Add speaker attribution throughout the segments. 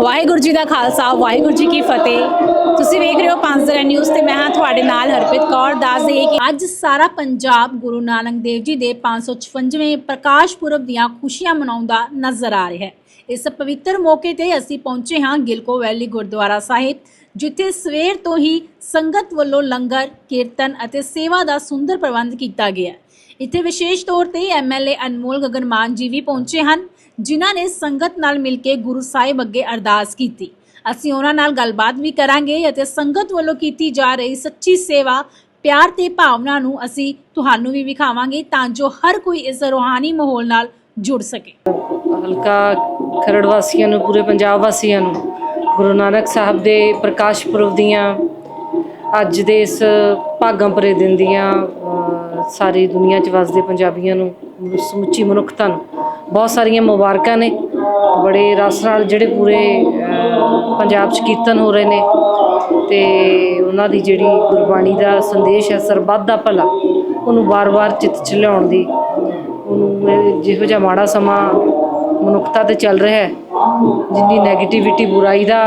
Speaker 1: ਵਾਹਿਗੁਰੂ ਜੀ ਦਾ ਖਾਲਸਾ, ਵਾਹਿਗੁਰੂ ਜੀ ਕੀ ਫਤਿਹ। ਤੁਸੀਂ ਵੇਖ ਰਹੇ ਹੋ ਪੰਜਰਾ ਨਿਊਜ਼ ਤੇ ਮੈਂ ਹਾਂ ਤੁਹਾਡੇ ਨਾਲ ਹਰਪ੍ਰੀਤ ਕੌਰ। ਦੱਸ ਦਈਏ ਕਿ ਅੱਜ ਸਾਰਾ ਪੰਜਾਬ ਗੁਰੂ ਨਾਨਕ ਦੇਵ ਜੀ ਦੇ 556ਵੇਂ ਪ੍ਰਕਾਸ਼ ਪੁਰਬ ਦੀਆਂ ਖੁਸ਼ੀਆਂ ਮਨਾਉਂਦਾ ਨਜ਼ਰ ਆ ਰਿਹਾ ਹੈ। ਇਸ ਪਵਿੱਤਰ ਮੌਕੇ ਤੇ ਅਸੀਂ ਪਹੁੰਚੇ ਹਾਂ ਗਿਲਕੋ ਵੈਲੀ ਗੁਰਦੁਆਰਾ ਸਾਹਿਬ, ਜਿੱਥੇ ਸਵੇਰ ਤੋਂ ਹੀ ਸੰਗਤ ਵੱਲੋਂ ਲੰਗਰ, ਕੀਰਤਨ ਅਤੇ ਸੇਵਾ ਦਾ ਸੁੰਦਰ ਪ੍ਰਬੰਧ ਕੀਤਾ ਗਿਆ ਇੱਥੇ ਵਿਸ਼ੇਸ਼ ਤੌਰ ਤੇ ਐਮਐਲਏ ਅਨਮੋਲ ਗਗਨ ਮਾਨ ਜੀ ਵੀ ਪਹੁੰਚੇ ਹਨ। ਜਿਨ੍ਹਾਂ ਨੇ ਸੰਗਤ ਨਾਲ ਮਿਲ ਕੇ ਗੁਰੂ ਸਾਹਿਬ ਅੱਗੇ ਅਰਦਾਸ ਕੀਤੀ। ਅਸੀਂ ਉਹਨਾਂ ਨਾਲ ਗੱਲਬਾਤ ਵੀ ਕਰਾਂਗੇ ਅਤੇ ਸੰਗਤ ਵੱਲੋਂ ਕੀਤੀ ਜਾ ਰਹੀ ਸੱਚੀ ਸੇਵਾ ਪਿਆਰ ਤੇ ਭਾਵਨਾ ਨੂੰ ਅਸੀਂ ਤੁਹਾਨੂੰ ਵੀ ਵਿਖਾਵਾਂਗੇ ਤਾਂ ਜੋ ਹਰ ਕੋਈ ਇਸ ਰੂਹਾਨੀ ਮਾਹੌਲ ਨਾਲ ਜੁੜ ਸਕੇ।
Speaker 2: ਹਲਕਾ ਖਰੜ ਵਾਸੀਆਂ ਨੂੰ ਪੂਰੇ ਪੰਜਾਬ ਵਾਸੀਆਂ ਨੂੰ ਗੁਰੂ ਨਾਨਕ ਸਾਹਿਬ ਦੇ ਪ੍ਰਕਾਸ਼ ਪੁਰਬ ਦੀਆਂ ਅੱਜ ਦੇ ਇਸ ਭਾਗਾਂ ਭਰੇ ਦਿਨ ਦੀਆਂ ਅ, ਸਾਰੀ ਦੁਨੀਆ 'ਚ ਵਸਦੇ ਪੰਜਾਬੀਆਂ ਨੂੰ ਸਮੁੱਚੀ ਮਨੁੱਖਤਾ ਨੂੰ ਬਹੁਤ ਸਾਰੀਆਂ ਮੁਬਾਰਕਾਂ ਨੇ। ਬੜੇ ਰਸ ਨਾਲ ਜਿਹੜੇ ਪੂਰੇ ਪੰਜਾਬ 'ਚ ਕੀਰਤਨ ਹੋ ਰਹੇ ਨੇ। ਤੇ ਉਹਨਾਂ ਦੀ ਜਿਹੜੀ ਗੁਰਬਾਣੀ ਦਾ ਸੰਦੇਸ਼ ਹੈ, ਸਰਬੱਤ ਦਾ ਭਲਾ, ਉਹਨੂੰ ਵਾਰ-ਵਾਰ ਚਿੱਤ 'ਚ ਲਿਆਉਣ ਦੀ, ਉਹਨੂੰ ਜਿਹੋ ਜਿਹਾ ਮਾੜਾ ਸਮਾਂ ਮਨੁੱਖਤਾ ਤੇ ਚੱਲ ਰਿਹਾ ਹੈ, ਜਿੰਨੀ 네ਗੇਟਿਵਿਟੀ ਬੁਰਾਈ ਦਾ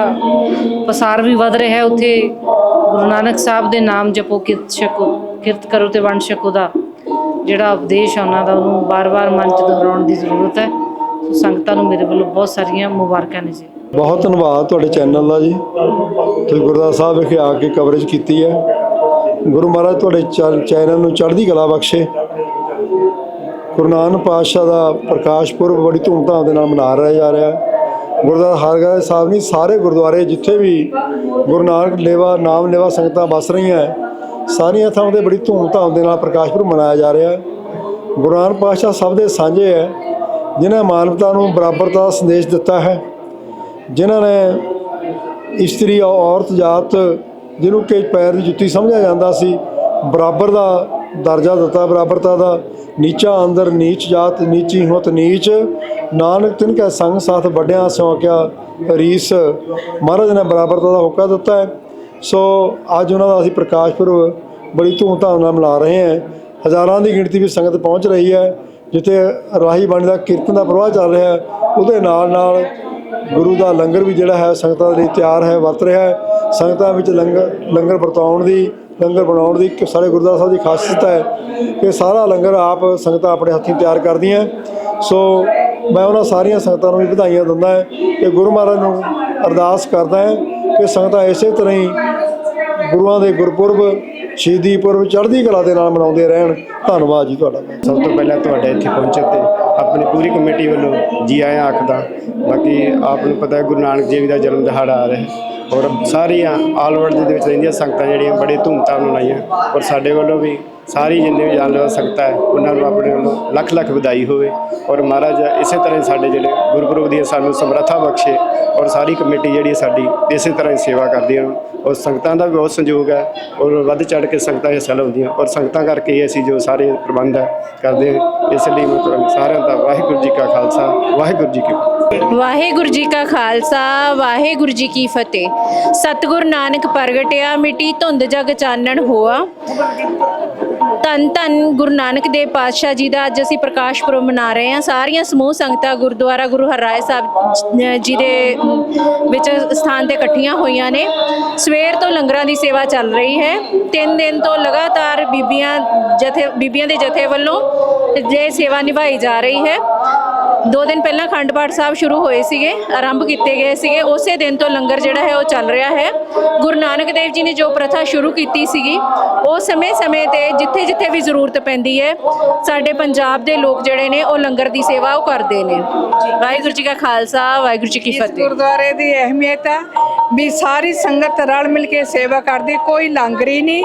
Speaker 2: ਪਸਾਰ ਵੀ ਵੱਧ ਰਿਹਾ ਹੈ, ਉੱਥੇ ਗੁਰੂ ਨਾਨਕ ਸਾਹਿਬ ਦੇ ਨਾਮ ਜਪੋ, ਕਿਰਤ ਛਕੋ, ਕਿਰਤ ਕਰੋ ਤੇ ਵੰਡ ਛਕੋ ਦਾ। ਜਿਹੜਾ ਉਪਦੇਸ਼ ਹੈ ਉਹਨਾਂ ਦਾ ਉਹਨੂੰ ਵਾਰ-ਵਾਰ ਮਨ 'ਚ ਦੁਹਰਾਉਣ ਦੀ ਜ਼ਰੂਰਤ ਹੈ। ਸੋ ਸੰਗਤਾਂ ਨੂੰ ਮੇਰੇ ਵੱਲੋਂ ਬਹੁਤ ਸਾਰੀਆਂ ਮੁਬਾਰਕਾਂ ਨੇ ਜੀ।
Speaker 3: ਬਹੁਤ ਧੰਨਵਾਦ ਤੁਹਾਡੇ ਚੈਨਲ ਦਾ ਜੀ। ਤੁਸੀਂ ਗੁਰਦੁਆਰਾ ਸਾਹਿਬ ਵਿਖੇ ਆ ਕੇ ਕਵਰੇਜ ਕੀਤੀ ਹੈ। ਗੁਰੂ ਮਹਾਰਾਜ ਤੁਹਾਡੇ ਚੈ- ਚੈਨਲ ਨੂੰ ਚੜ੍ਹਦੀ ਕਲਾ ਬਖਸ਼ੇ। ਗੁਰੂ ਨਾਨਕ ਪਾਤਸ਼ਾਹ ਦਾ ਪ੍ਰਕਾਸ਼ ਪੁਰਬ ਬੜੀ ਧੂਮਧਾਮ ਦੇ ਨਾਲ ਮਨਾ ਰਿਹਾ ਜਾ ਰਿਹਾ ਗੁਰਦੁਆਰਾ ਹਰਗੋਬਿੰਦ ਸਾਹਿਬ ਨਹੀਂ ਸਾਰੇ ਗੁਰਦੁਆਰੇ ਜਿੱਥੇ ਵੀ ਗੁਰੂ ਨਾਨਕ ਲੇਵਾ ਨਾਮ ਲੇਵਾ ਸੰਗਤਾਂ ਵਸ ਰਹੀਆਂ ਹੈ, ਸਾਰੀਆਂ ਥਾਵਾਂ ਤੇ ਬੜੀ ਧੂਮ ਧਾਮ ਦੇ ਨਾਲ ਪ੍ਰਕਾਸ਼ ਪੁਰਬ ਮਨਾਇਆ ਜਾ ਰਿਹਾ ਹੈ। ਗੁਰੂ ਨਾਨਕ ਪਾਤਸ਼ਾਹ ਸਭ ਦੇ ਸਾਂਝੇ ਹੈ, ਜਿਨ੍ਹਾਂ ਮਾਨਵਤਾ ਨੂੰ ਬਰਾਬਰਤਾ ਦਾ ਸੰਦੇਸ਼ ਦਿੱਤਾ ਹੈ। ਜਿਨ੍ਹਾਂ ਨੇ ਇਸਤਰੀ ਔਰਤ ਜਾਤ ਜਿਹਨੂੰ ਕਿ ਪੈਰ ਦੀ ਜੁੱਤੀ ਸਮਝਿਆ ਜਾਂਦਾ ਸੀ, ਬਰਾਬਰ ਦਾ ਦਰਜਾ ਦਿੱਤਾ, ਬਰਾਬਰਤਾ ਦਾ। ਨੀਚਾ ਅੰਦਰ ਨੀਚ ਜਾਤ, ਨੀਚੀ ਹੋਤ ਨੀਚ। ਨਾਨਕ ਤਿਨ ਕੈ ਸੰਗ ਸਾਥ ਵੱਡਿਆਂ ਸਿਉ ਕਿਆ ਰੀਸ। ਮਹਾਰਾਜ ਨੇ ਬਰਾਬਰਤਾ ਦਾ ਹੋਕਾ ਦਿੱਤਾ ਹੈ। ਸੋ ਅੱਜ ਉਹਨਾਂ ਦਾ ਅਸੀਂ ਪ੍ਰਕਾਸ਼ ਪੁਰਬ ਬੜੀ ਧੂਮਧਾਮ ਨਾਲ ਮਨਾ ਰਹੇ ਹਾਂ। ਹਜ਼ਾਰਾਂ ਦੀ ਗਿਣਤੀ ਵਿੱਚ ਸੰਗਤ ਪਹੁੰਚ ਰਹੀ ਹੈ, ਜਿੱਥੇ ਰਾਹੀ ਬਾਣੀ ਦਾ ਕੀਰਤਨ ਦਾ ਪ੍ਰਵਾਹ ਚੱਲ ਰਿਹਾ ਹੈ। ਉਹਦੇ ਨਾਲ ਨਾਲ ਗੁਰੂ ਦਾ ਲੰਗਰ ਵੀ ਜਿਹੜਾ ਹੈ, ਸੰਗਤਾਂ ਦੇ ਲਈ ਤਿਆਰ ਹੈ, ਵਰਤ ਰਿਹਾ ਹੈ। ਸੰਗਤਾਂ ਵਿੱਚ ਲੰਗਰ ਲੰਗਰ ਵਰਤਾਉਣ ਦੀ, ਲੰਗਰ ਬਣਾਉਣ ਦੀ ਇੱਕ ਸਾਰੇ ਗੁਰਦੁਆਰਾ ਸਾਹਿਬ ਦੀ ਖਾਸੀਅਤ ਹੈ ਕਿ ਸਾਰਾ ਲੰਗਰ ਆਪ ਸੰਗਤਾਂ ਆਪਣੇ ਹੱਥੀਂ ਤਿਆਰ ਕਰਦੀਆਂ। ਸੋ ਮੈਂ ਉਹਨਾਂ ਸਾਰੀਆਂ ਸੰਗਤਾਂ ਨੂੰ ਵੀ ਵਧਾਈਆਂ ਦਿੰਦਾ ਹਾਂ ਕਿ ਗੁਰੂ ਮਹਾਰਾਜ ਨੂੰ ਅਰਦਾਸ ਕਰਦਾ ਹਾਂ ਕਿ ਸੰਗਤਾਂ ਇਸੇ ਤਰ੍ਹਾਂ ਹੀ ਗੁਰੂਆਂ ਦੇ ਗੁਰਪੁਰਬ, ਸ਼ਹੀਦੀ ਪੁਰਬ, ਚੜ੍ਹਦੀ ਕਲਾ ਦੇ ਨਾਲ ਮਨਾਉਂਦੇ ਰਹਿਣ। ਧੰਨਵਾਦ ਜੀ ਤੁਹਾਡਾ
Speaker 4: ਸਭ ਤੋਂ ਪਹਿਲਾਂ ਤੁਹਾਡੇ ਇੱਥੇ ਪਹੁੰਚਣ ਤੇ ਆਪਣੀ ਪੂਰੀ ਕਮੇਟੀ ਵੱਲੋਂ ਜੀ ਆਇਆਂ ਆਖਦਾ, ਬਾਕੀ ਆਪ ਨੂੰ ਪਤਾ ਗੁਰੂ ਨਾਨਕ ਦੇਵ ਜੀ ਦਾ ਜਨਮ ਦਿਹਾੜਾ ਆ ਰਿਹਾ। ਔਰ ਸਾਰੀਆਂ ਆਲ ਵਰਲਡ ਦੇ ਵਿੱਚ ਰਹਿੰਦੀਆਂ ਸੰਗਤਾਂ ਜਿਹੜੀਆਂ ਬੜੇ ਧੂਮਧਾਮ ਨਾਲ ਮਨਾਈਆਂ ਔਰ ਸਾਡੇ ਵੱਲੋਂ ਵੀ ਸਾਰੀ ਜਿੰਨੇ ਵੀ ਜਾਣਲੇਵਾ ਸੰਗਤਾਂ ਹੈ, ਉਹਨਾਂ ਨੂੰ ਆਪਣੇ ਵੱਲੋਂ ਲੱਖ ਲੱਖ ਵਧਾਈ ਹੋਵੇ ਔਰ ਮਹਾਰਾਜ ਇਸੇ ਤਰ੍ਹਾਂ ਹੀ ਸਾਡੇ ਜਿਹੜੇ ਗੁਰਪੁਰਬ ਦੀਆਂ ਸਾਨੂੰ ਸਮਰੱਥਾ ਬਖਸ਼ੇ ਔਰ ਸਾਰੀ ਕਮੇਟੀ ਜਿਹੜੀ ਸਾਡੀ ਇਸੇ ਤਰ੍ਹਾਂ ਹੀ ਸੇਵਾ ਕਰਦੀ ਹੈ ਔਰ ਸੰਗਤਾਂ ਦਾ ਵੀ ਬਹੁਤ ਸੰਯੋਗ ਹੈ ਔਰ ਵੱਧ ਚੜ ਕੇ ਸੰਗਤਾਂ ਹਿੱਸਾ ਲਾਉਂਦੀਆਂ ਔਰ ਸੰਗਤਾਂ ਕਰਕੇ ਅਸੀਂ ਜੋ ਸਾਰੇ ਪ੍ਰਬੰਧ ਹੈ ਕਰਦੇ ਹਾਂ। ਇਸ ਲਈ ਮੈਂ ਤੁਹਾਨੂੰ ਸਾਰਿਆਂ ਦਾ ਵਾਹਿਗੁਰੂ ਜੀ ਕਾ ਖਾਲਸਾ, ਵਾਹਿਗੁਰੂ ਜੀ ਕੀ ਫਤਿਹ
Speaker 1: ਵਾਹਿਗੁਰੂ ਜੀ ਕਾ ਖਾਲਸਾ, ਵਾਹਿਗੁਰੂ ਜੀ ਕੀ ਫਤਿਹ ਸਤਿਗੁਰ ਨਾਨਕ ਪ੍ਰਗਟਿਆ, ਮਿਟੀ ਧੁੰਦ ਜਗ ਚਾਨਣ ਹੋਆ ਧੰਨ ਧੰਨ ਗੁਰੂ ਨਾਨਕ ਦੇਵ ਪਾਤਸ਼ਾਹ ਜੀ ਦਾ। ਅੱਜ ਅਸੀਂ ਪ੍ਰਕਾਸ਼ ਪੁਰਬ ਮਨਾ ਰਹੇ ਹਾਂ। ਸਾਰੀਆਂ ਸਮੂਹ ਸੰਗਤਾਂ ਗੁਰਦੁਆਰਾ ਗੁਰੂ ਹਰਰਾਏ ਸਾਹਿਬ ਜੀ ਦੇ ਵਿੱਚ ਸਥਾਨ ਤੇ ਇਕੱਠੀਆਂ ਹੋਈਆਂ ਨੇ। ਸਵੇਰ ਤੋਂ ਲੰਗਰਾਂ ਦੀ ਸੇਵਾ ਚੱਲ ਰਹੀ ਹੈ। ਤਿੰਨ ਦਿਨ ਤੋਂ ਲਗਾਤਾਰ ਬੀਬੀਆਂ ਜਥੇ, ਬੀਬੀਆਂ ਦੇ ਜਥੇ ਵੱਲੋਂ ਜੇ ਸੇਵਾ ਨਿਭਾਈ ਜਾ ਰਹੀ ਹੈ। ਦੋ ਦਿਨ ਪਹਿਲਾਂ ਅਖੰਡ ਪਾਠ ਸਾਹਿਬ ਸ਼ੁਰੂ ਹੋਏ ਸੀਗੇ, ਆਰੰਭ ਕੀਤੇ ਗਏ ਸੀਗੇ। ਉਸੇ ਦਿਨ ਤੋਂ ਲੰਗਰ ਜਿਹੜਾ ਹੈ ਉਹ ਚੱਲ ਰਿਹਾ ਹੈ। ਗੁਰੂ ਨਾਨਕ ਦੇਵ ਜੀ ਨੇ ਜੋ ਪ੍ਰਥਾ ਸ਼ੁਰੂ ਕੀਤੀ ਸੀਗੀ ਉਹ ਸਮੇਂ-ਸਮੇਂ ਤੇ ਜਿੱਥੇ-ਜਿੱਥੇ ਵੀ ਜ਼ਰੂਰਤ ਪੈਂਦੀ ਹੈ ਸਾਡੇ ਪੰਜਾਬ ਦੇ ਲੋਕ ਜਿਹੜੇ ਨੇ ਉਹ ਲੰਗਰ ਦੀ ਸੇਵਾ ਉਹ ਕਰਦੇ ਨੇ। ਵਾਹਿਗੁਰੂ ਜੀ ਕਾ ਖਾਲਸਾ ਵਾਹਿਗੁਰੂ ਜੀ ਕੀ
Speaker 5: ਇਸ
Speaker 1: ਫਤਿਹ।
Speaker 5: ਗੁਰਦੁਆਰੇ ਦੀ ਅਹਿਮੀਅਤ ਹੈ ਵੀ ਸਾਰੀ ਸੰਗਤ ਰਲ ਮਿਲ ਕੇ ਸੇਵਾ ਕਰਦੀ ਕੋਈ ਲਾਂਗਰੀ ਨਹੀਂ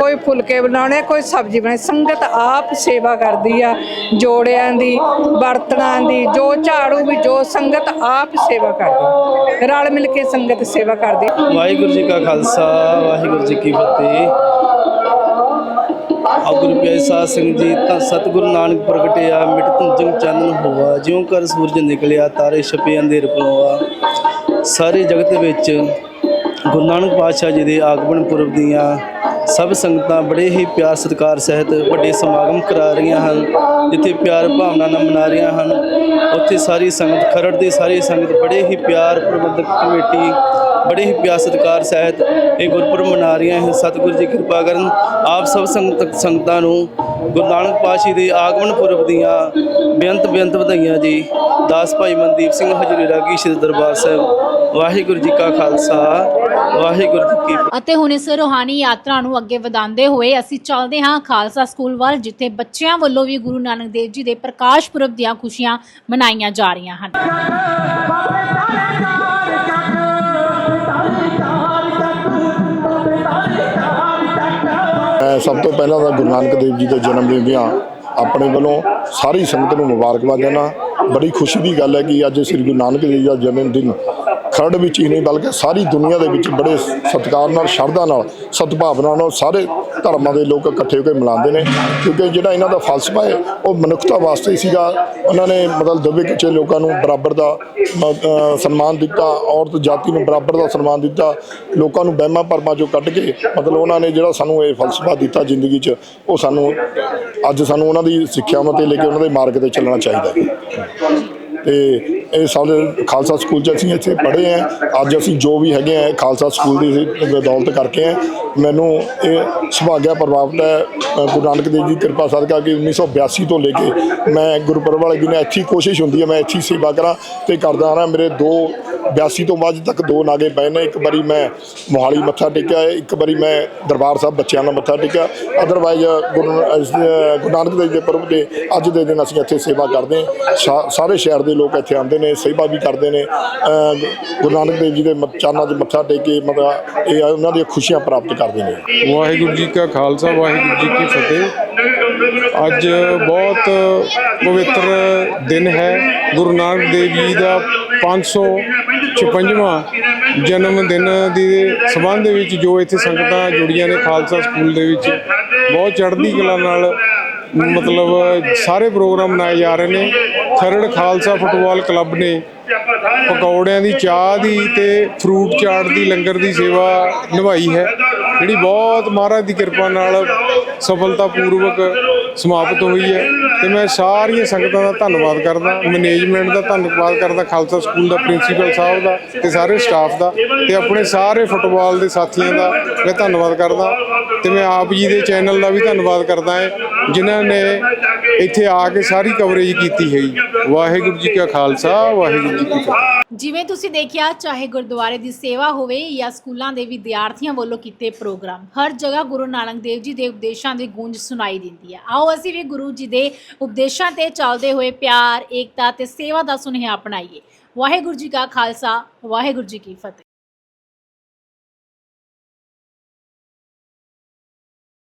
Speaker 5: ਕੋਈ ਫੁਲਕੇ ਬਣਾਉਣੇ ਕੋਈ ਸਬਜ਼ੀ ਬਣਾਉਣੀ ਸੰਗਤ ਆਪ ਸੇਵਾ ਕਰਦੀ ਆ ਜੋੜਿਆਂ ਦੀ ਬਰਤਨਾਂ ਦੀ ਜੋ ਝਾੜੂ ਵੀ ਜੋ ਸੰਗਤ ਆਪ ਸੇਵਾ ਕਰਦੀ ਰਲ ਮਿਲ ਕੇ ਸੰਗਤ ਸੇਵਾ ਕਰਦੀ।
Speaker 6: ਵਾਹਿਗੁਰੂ ਜੀ ਕਾ ਖਾਲਸਾ। ਵਾਹਿਗੁਰੂ ਜੀ ਕੀ ਫਤਿਹ। ਆਪ ਗੁਰੂ ਪਿਆਰੇ ਸਿੰਘ ਜੀ, ਤਾਂ ਸਤਿਗੁਰੂ ਨਾਨਕ ਪ੍ਰਗਟਿਆ ਮਿਟ ਤੁੰਜੰ ਚਾਨਣ ਹੋਆ। ਜਿਉ ਕਰ ਸੂਰਜ ਨਿਕਲਿਆ, ਤਾਰੇ ਛਪੇ ਅੰਧੇਰ ਪਲੋਆ ਸਾਰੇ ਜਗਤ ਵਿੱਚ ਗੁਰੂ ਨਾਨਕ ਪਾਤਸ਼ਾਹ ਜੀ ਦੇ ਆਗਮਨ ਪੁਰਬ ਦੀਆਂ ਸਭ ਸੰਗਤਾਂ ਬੜੇ ਹੀ ਪਿਆਰ ਸਤਿਕਾਰ ਸਹਿਤ ਵੱਡੇ ਸਮਾਗਮ ਕਰਾ ਰਹੀਆਂ ਹਨ। ਜਿੱਥੇ ਪਿਆਰ ਭਾਵਨਾ ਨਾਲ ਮਨਾ ਰਹੀਆਂ ਹਨ। ਉੱਥੇ ਸਾਰੀ ਸੰਗਤ, ਖਰੜ ਦੀ ਸਾਰੀ ਸੰਗਤ ਬੜੇ ਹੀ ਪਿਆਰ ਪ੍ਰਬੰਧਕ ਕਮੇਟੀ ਬੜੇ ਹੀ ਪਿਆਰ ਸਤਿਕਾਰ ਸਹਿਤ ਇਹ ਗੁਰਪੁਰਬ ਮਨਾ ਰਹੀਆਂ ਹਨ ਸਤਿਗੁਰੂ ਜੀ ਕਿਰਪਾ ਕਰਨ ਆਪ ਸਭ ਸੰਗਤ ਸੰਗਤਾਂ ਨੂੰ ਗੁਰੂ ਨਾਨਕ ਪਾਤਸ਼ਾਹ ਦੇ ਆਗਮਨ ਪੁਰਬ ਦੀਆਂ ਬੇਅੰਤ ਬੇਅੰਤ ਵਧਾਈਆਂ ਜੀ। ਦਾਸ ਭਾਈ ਮਨਦੀਪ ਸਿੰਘ ਹਜੂਰੀ ਰਾਗੀ ਸ਼੍ਰੀ ਦਰਬਾਰ ਸਾਹਿਬ ਵਾਹਿਗੁਰੂ ਜੀ ਕਾ ਖਾਲਸਾ ਵਾਹਿਗੁਰੂ ਜੀ ਕੀ ਫਤਿਹ।
Speaker 7: ਅਤੇ ਹੁਣ ਇਸ ਰੂਹਾਨੀ ਯਾਤਰਾ ਨੂੰ ਅੱਗੇ ਵਧਾਉਂਦੇ ਹੋਏ ਅਸੀਂ ਚੱਲਦੇ ਹਾਂ ਖਾਲਸਾ ਸਕੂਲ ਵੱਲ ਜਿੱਥੇ ਬੱਚਿਆਂ ਵੱਲੋਂ ਵੀ ਗੁਰੂ ਨਾਨਕ ਦੇਵ ਜੀ ਦੇ ਪ੍ਰਕਾਸ਼ ਪੁਰਬ ਦੀਆਂ ਖੁਸ਼ੀਆਂ ਮਨਾਈਆਂ ਜਾ ਰਹੀਆਂ ਹਨ।
Speaker 8: ਮੈਂ ਸਭ ਤੋਂ ਪਹਿਲਾਂ ਤਾਂ ਗੁਰੂ ਨਾਨਕ ਦੇਵ ਜੀ ਦੇ ਜਨਮ ਦਿਨ ਦੀਆਂ ਆਪਣੇ ਵੱਲੋਂ ਸਾਰੀ ਸੰਗਤ ਨੂੰ ਮੁਬਾਰਕਬਾਦ ਦੇਣਾ। ਬੜੀ ਖੁਸ਼ੀ ਦੀ ਗੱਲ ਹੈ ਕਿ ਅੱਜ ਸ੍ਰੀ ਗੁਰੂ ਨਾਨਕ ਦੇਵ ਜੀ ਦਾ ਜਨਮ ਦਿਨ ਖਰੜ ਵਿੱਚ ਹੀ ਨਹੀਂ, ਬਲਕਿ ਸਾਰੀ ਦੁਨੀਆ ਦੇ ਵਿੱਚ ਬੜੇ ਸਤਿਕਾਰ ਨਾਲ, ਸ਼ਰਧਾ ਨਾਲ ਸਤਿਭਾਵਨਾ ਨਾਲ ਸਾਰੇ ਧਰਮਾਂ ਦੇ ਲੋਕ ਇਕੱਠੇ ਹੋ ਕੇ ਮਨਾਉਂਦੇ ਨੇ। ਕਿਉਂਕਿ ਜਿਹੜਾ ਇਹਨਾਂ ਦਾ ਫਲਸਫਾ ਹੈ, ਉਹ ਮਨੁੱਖਤਾ ਵਾਸਤੇ ਹੀ ਸੀਗਾ। ਉਹਨਾਂ ਨੇ ਮਤਲਬ ਦਬੇ ਕੁਚੇ ਲੋਕਾਂ ਨੂੰ ਬਰਾਬਰ ਦਾ ਸਨਮਾਨ ਦਿੱਤਾ, ਔਰਤ ਜਾਤੀ ਨੂੰ ਬਰਾਬਰ ਦਾ ਸਨਮਾਨ ਦਿੱਤਾ, ਲੋਕਾਂ ਨੂੰ ਵਹਿਮਾਂ ਭਰਮਾਂ ਚੋਂ ਕੱਢ ਕੇ ਮਤਲਬ ਉਹਨਾਂ ਨੇ ਜਿਹੜਾ ਸਾਨੂੰ ਇਹ ਫਲਸਫਾ ਦਿੱਤਾ ਜ਼ਿੰਦਗੀ 'ਚ, ਉਹ ਸਾਨੂੰ, ਅੱਜ ਸਾਨੂੰ ਉਹਨਾਂ ਦੀ ਸਿੱਖਿਆਵਾਂ ਤੇ ਲੈ ਕੇ ਉਹਨਾਂ ਦੇ ਮਾਰਗ ਤੇ ਚੱਲਣਾ ਚਾਹੀਦਾ ਹੈ। ਤੇ ਇਹ ਸਾਡੇ ਖਾਲਸਾ ਸਕੂਲ 'ਚ ਅਸੀਂ ਇੱਥੇ ਪੜ੍ਹੇ ਆ। ਅੱਜ ਅਸੀਂ ਜੋ ਵੀ ਹੈਗੇ ਆ ਖਾਲਸਾ ਸਕੂਲ ਦੀ ਬਦੌਲਤ ਕਰਕੇ ਆ। ਮੈਨੂੰ ਇਹ ਸੁਭਾਗਿਆ ਪ੍ਰਭਾਵਿਤ ਹੈ। ਗੁਰੂ ਨਾਨਕ ਦੇਵ ਜੀ ਦੀ ਕਿਰਪਾ ਸਦਕਾ ਕਿ 1982 ਤੋਂ ਲੈ ਕੇ ਮੈਂ ਗੁਰਪੁਰਬ ਵਾਲੇ ਦਿਨ ਅੱਛੀ ਕੋਸ਼ਿਸ਼ ਹੁੰਦੀ ਹੈ ਮੈਂ ਅੱਛੀ ਸੇਵਾ ਕਰਾਂ ਤੇ ਕਰਦਾ ਆ ਮੇਰੇ ਦੋ 82 ਤੋਂ ਬਾਅਦ ਤੱਕ ਦੋ ਨਾਗੇ ਪਏ ਨੇ। ਇੱਕ ਵਾਰੀ ਮੈਂ ਮੋਹਾਲੀ ਮੱਥਾ ਟੇਕਿਆ, ਇੱਕ ਵਾਰੀ ਮੈਂ ਦਰਬਾਰ ਸਾਹਿਬ ਬੱਚਿਆਂ ਨਾਲ ਮੱਥਾ ਟੇਕਿਆ। ਅਦਰਵਾਈਜ਼ ਗੁਰੂ ਗੁਰੂ ਨਾਨਕ ਦੇਵ ਜੀ ਦੇ ਪੁਰਬ ਤੇ ਅੱਜ ਦੇ ਦਿਨ ਅਸੀਂ ਇੱਥੇ ਸੇਵਾ ਕਰਦੇ ਹਾਂ। ਸ਼ਾ- ਸਾਰੇ ਸ਼ਹਿਰ ਦੇ ਲੋਕ ਇੱਥੇ ਆਉਂਦੇ ਨੇ ਸੇਵਾ ਵੀ ਕਰਦੇ ਨੇ। ਗੁਰੂ ਨਾਨਕ ਦੇਵ ਜੀ ਦੇ ਚਰਨਾਂ 'ਚ ਮੱਥਾ ਟੇਕ ਕੇ ਮਤਲਬ ਇਹ ਉਹਨਾਂ ਦੀਆਂ ਖੁਸ਼ੀਆਂ ਪ੍ਰਾਪਤ ਕਰਦੇ ਨੇ।
Speaker 9: ਵਾਹਿਗੁਰੂ ਜੀ ਕਾ ਖਾਲਸਾ, ਵਾਹਿਗੁਰੂ ਜੀ ਕੀ ਫਤਿਹ। ਅੱਜ ਬਹੁਤ ਪਵਿੱਤਰ ਦਿਨ ਹੈ। ਗੁਰੂ ਨਾਨਕ ਦੇਵ ਜੀ ਦਾ 556ਵਾਂ ਜਨਮ ਦਿਨ ਦੇ ਸਬੰਧ ਦੇ ਵਿੱਚ ਜੋ ਇੱਥੇ ਸੰਗਤਾਂ ਜੁੜੀਆਂ ਨੇ ਖਾਲਸਾ ਸਕੂਲ ਦੇ ਵਿੱਚ, ਬਹੁਤ ਚੜ੍ਹਦੀ ਕਲਾ ਨਾਲ ਮਤਲਬ ਸਾਰੇ ਪ੍ਰੋਗਰਾਮ ਮਨਾਏ ਜਾ ਰਹੇ ਨੇ। ਖਰੜ ਖਾਲਸਾ ਫੁੱਟਬਾਲ ਕਲੱਬ ਨੇ ਪਕੌੜਿਆਂ ਦੀ ਚਾਹ ਦੀ ਤੇ ਫਰੂਟ ਚਾਟ ਦੀ, ਲੰਗਰ ਦੀ ਸੇਵਾ ਨਿਭਾਈ ਹੈ। ਜਿਹੜੀ ਬਹੁਤ ਮਹਾਰਾਜ ਦੀ ਕਿਰਪਾ ਨਾਲ ਸਫਲਤਾਪੂਰਵਕ ਸਮਾਪਤ ਹੋਈ ਹੈ। ਤੇ ਮੈਂ ਸਾਰੀਆਂ ਸੰਗਤਾਂ ਦਾ ਧੰਨਵਾਦ ਕਰਦਾ ਮੈਨੇਜਮੈਂਟ ਦਾ ਧੰਨਵਾਦ ਕਰਦਾ, ਖਾਲਸਾ ਸਕੂਲ ਦਾ ਪ੍ਰਿੰਸੀਪਲ ਸਾਹਿਬ ਦਾ ਤੇ ਸਾਰੇ ਸਟਾਫ ਦਾ ਤੇ ਆਪਣੇ ਸਾਰੇ ਫੁੱਟਬਾਲ ਦੇ ਸਾਥੀਆਂ ਦਾ ਮੈਂ ਧੰਨਵਾਦ ਕਰਦਾ ਤੇ ਮੈਂ ਆਪ ਜੀ ਦੇ ਚੈਨਲ ਦਾ ਵੀ ਧੰਨਵਾਦ ਕਰਦਾ ਹਾਂ, ਜਿਨ੍ਹਾਂ ਨੇ ਇੱਥੇ ਆ ਕੇ ਸਾਰੀ ਕਵਰੇਜ ਕੀਤੀ ਹੈ ਵਾਹਿਗੁਰੂ ਜੀ ਕਾ ਖਾਲਸਾ, ਵਾਹਿਗੁਰੂ ਜੀ ਕੀ ਫਤਿਹ।
Speaker 7: ਜਿਵੇਂ ਤੁਸੀਂ ਦੇਖਿਆ, ਚਾਹੇ ਗੁਰਦੁਆਰੇ ਦੀ ਸੇਵਾ ਹੋਵੇ ਜਾਂ ਸਕੂਲਾਂ ਦੇ ਵਿਦਿਆਰਥੀਆਂ ਵੱਲੋਂ ਕੀਤੇ ਪ੍ਰੋਗਰਾਮ, ਹਰ ਜਗ੍ਹਾ ਗੁਰੂ ਨਾਨਕ ਦੇਵ ਜੀ ਦੇ ਉਪਦੇਸ਼ਾਂ ਦੀ ਗੂੰਜ ਸੁਣਾਈ ਦਿੰਦੀ ਹੈ। ਆਓ ਅਸੀਂ ਵੀ ਗੁਰੂ ਜੀ ਦੇ ਉਪਦੇਸ਼ਾਂ ਤੇ ਚੱਲਦੇ ਹੋਏ ਪਿਆਰ, ਏਕਤਾ ਤੇ ਸੇਵਾ ਦਾ ਸੁਨੇਹਾ ਅਪਣਾਈਏ। ਵਾਹਿਗੁਰੂ ਜੀ ਕਾ ਖਾਲਸਾ, ਵਾਹਿਗੁਰੂ ਜੀ ਕੀ ਫਤਿਹ।